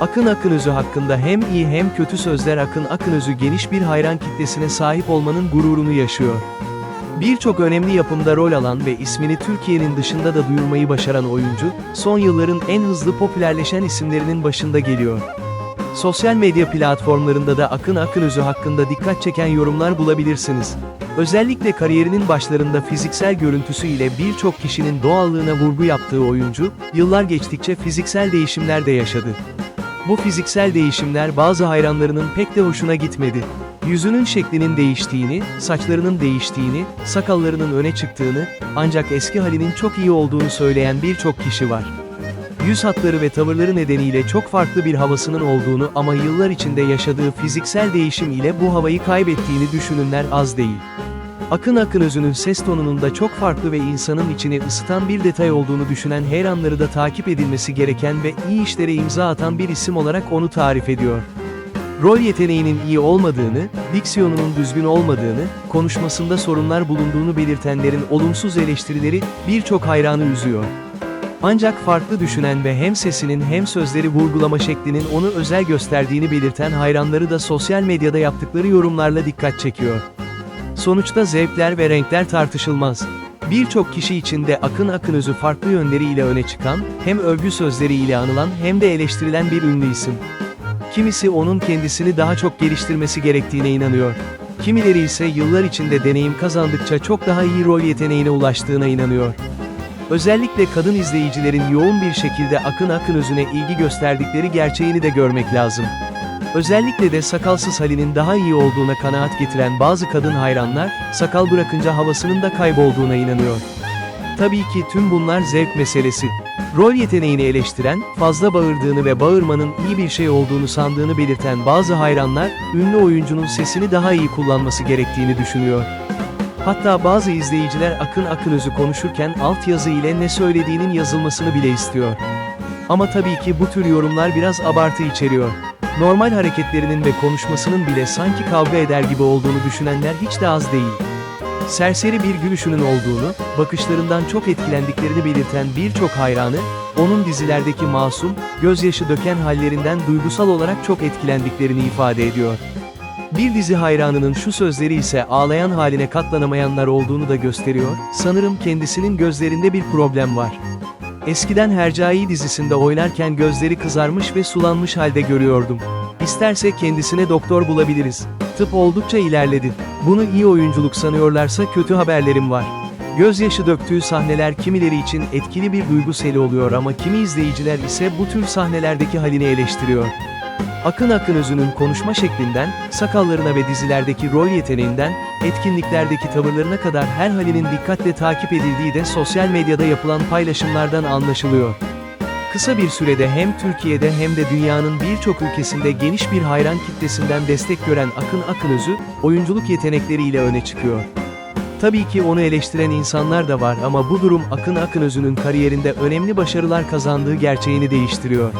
Akın Akınözü hakkında hem iyi hem kötü sözler Akın Akınözü geniş bir hayran kitlesine sahip olmanın gururunu yaşıyor. Birçok önemli yapımda rol alan ve ismini Türkiye'nin dışında da duyurmayı başaran oyuncu, son yılların en hızlı popülerleşen isimlerinin başında geliyor. Sosyal medya platformlarında da Akın Akınözü hakkında dikkat çeken yorumlar bulabilirsiniz. Özellikle kariyerinin başlarında fiziksel görüntüsü ile birçok kişinin doğallığına vurgu yaptığı oyuncu, yıllar geçtikçe fiziksel değişimler de yaşadı. Bu fiziksel değişimler bazı hayranlarının pek de hoşuna gitmedi. Yüzünün şeklinin değiştiğini, saçlarının değiştiğini, sakallarının öne çıktığını, ancak eski halinin çok iyi olduğunu söyleyen birçok kişi var. Yüz hatları ve tavırları nedeniyle çok farklı bir havasının olduğunu ama yıllar içinde yaşadığı fiziksel değişim ile bu havayı kaybettiğini düşünenler az değil. Akın Akınözü'nün ses tonunun da çok farklı ve insanın içini ısıtan bir detay olduğunu düşünen hayranları da takip edilmesi gereken ve iyi işlere imza atan bir isim olarak onu tarif ediyor. Rol yeteneğinin iyi olmadığını, diksiyonunun düzgün olmadığını, konuşmasında sorunlar bulunduğunu belirtenlerin olumsuz eleştirileri birçok hayranı üzüyor. Ancak farklı düşünen ve hem sesinin hem sözleri vurgulama şeklinin onu özel gösterdiğini belirten hayranları da sosyal medyada yaptıkları yorumlarla dikkat çekiyor. Sonuçta zevkler ve renkler tartışılmaz. Birçok kişi içinde Akın Akınözü farklı yönleriyle öne çıkan, hem övgü sözleriyle anılan hem de eleştirilen bir ünlü isim. Kimisi onun kendisini daha çok geliştirmesi gerektiğine inanıyor. Kimileri ise yıllar içinde deneyim kazandıkça çok daha iyi rol yeteneğine ulaştığına inanıyor. Özellikle kadın izleyicilerin yoğun bir şekilde Akın Akınözü'ne ilgi gösterdikleri gerçeğini de görmek lazım. Özellikle de sakalsız halinin daha iyi olduğuna kanaat getiren bazı kadın hayranlar, sakal bırakınca havasının da kaybolduğuna inanıyor. Tabii ki tüm bunlar zevk meselesi. Rol yeteneğini eleştiren, fazla bağırdığını ve bağırmanın iyi bir şey olduğunu sandığını belirten bazı hayranlar, ünlü oyuncunun sesini daha iyi kullanması gerektiğini düşünüyor. Hatta bazı izleyiciler Akın Akınözü konuşurken altyazı ile ne söylediğinin yazılmasını bile istiyor. Ama tabii ki bu tür yorumlar biraz abartı içeriyor. Normal hareketlerinin ve konuşmasının bile sanki kavga eder gibi olduğunu düşünenler hiç de az değil. Serseri bir gülüşünün olduğunu, bakışlarından çok etkilendiklerini belirten birçok hayranı, onun dizilerdeki masum, gözyaşı döken hallerinden duygusal olarak çok etkilendiklerini ifade ediyor. Bir dizi hayranının şu sözleri ise ağlayan haline katlanamayanlar olduğunu da gösteriyor, sanırım kendisinin gözlerinde bir problem var. Eskiden Hercai dizisinde oynarken gözleri kızarmış ve sulanmış halde görüyordum. İsterse kendisine doktor bulabiliriz. Tıp oldukça ilerledi. Bunu iyi oyunculuk sanıyorlarsa kötü haberlerim var. Gözyaşı döktüğü sahneler kimileri için etkili bir duygu seli oluyor ama kimi izleyiciler ise bu tür sahnelerdeki halini eleştiriyor. Akın Akınözü'nün konuşma şeklinden, sakallarına ve dizilerdeki rol yeteneğinden, etkinliklerdeki tavırlarına kadar her halinin dikkatle takip edildiği de sosyal medyada yapılan paylaşımlardan anlaşılıyor. Kısa bir sürede hem Türkiye'de hem de dünyanın birçok ülkesinde geniş bir hayran kitlesinden destek gören Akın Akınözü, oyunculuk yetenekleriyle öne çıkıyor. Tabii ki onu eleştiren insanlar da var ama bu durum Akın Akınözü'nün kariyerinde önemli başarılar kazandığı gerçeğini değiştiriyor.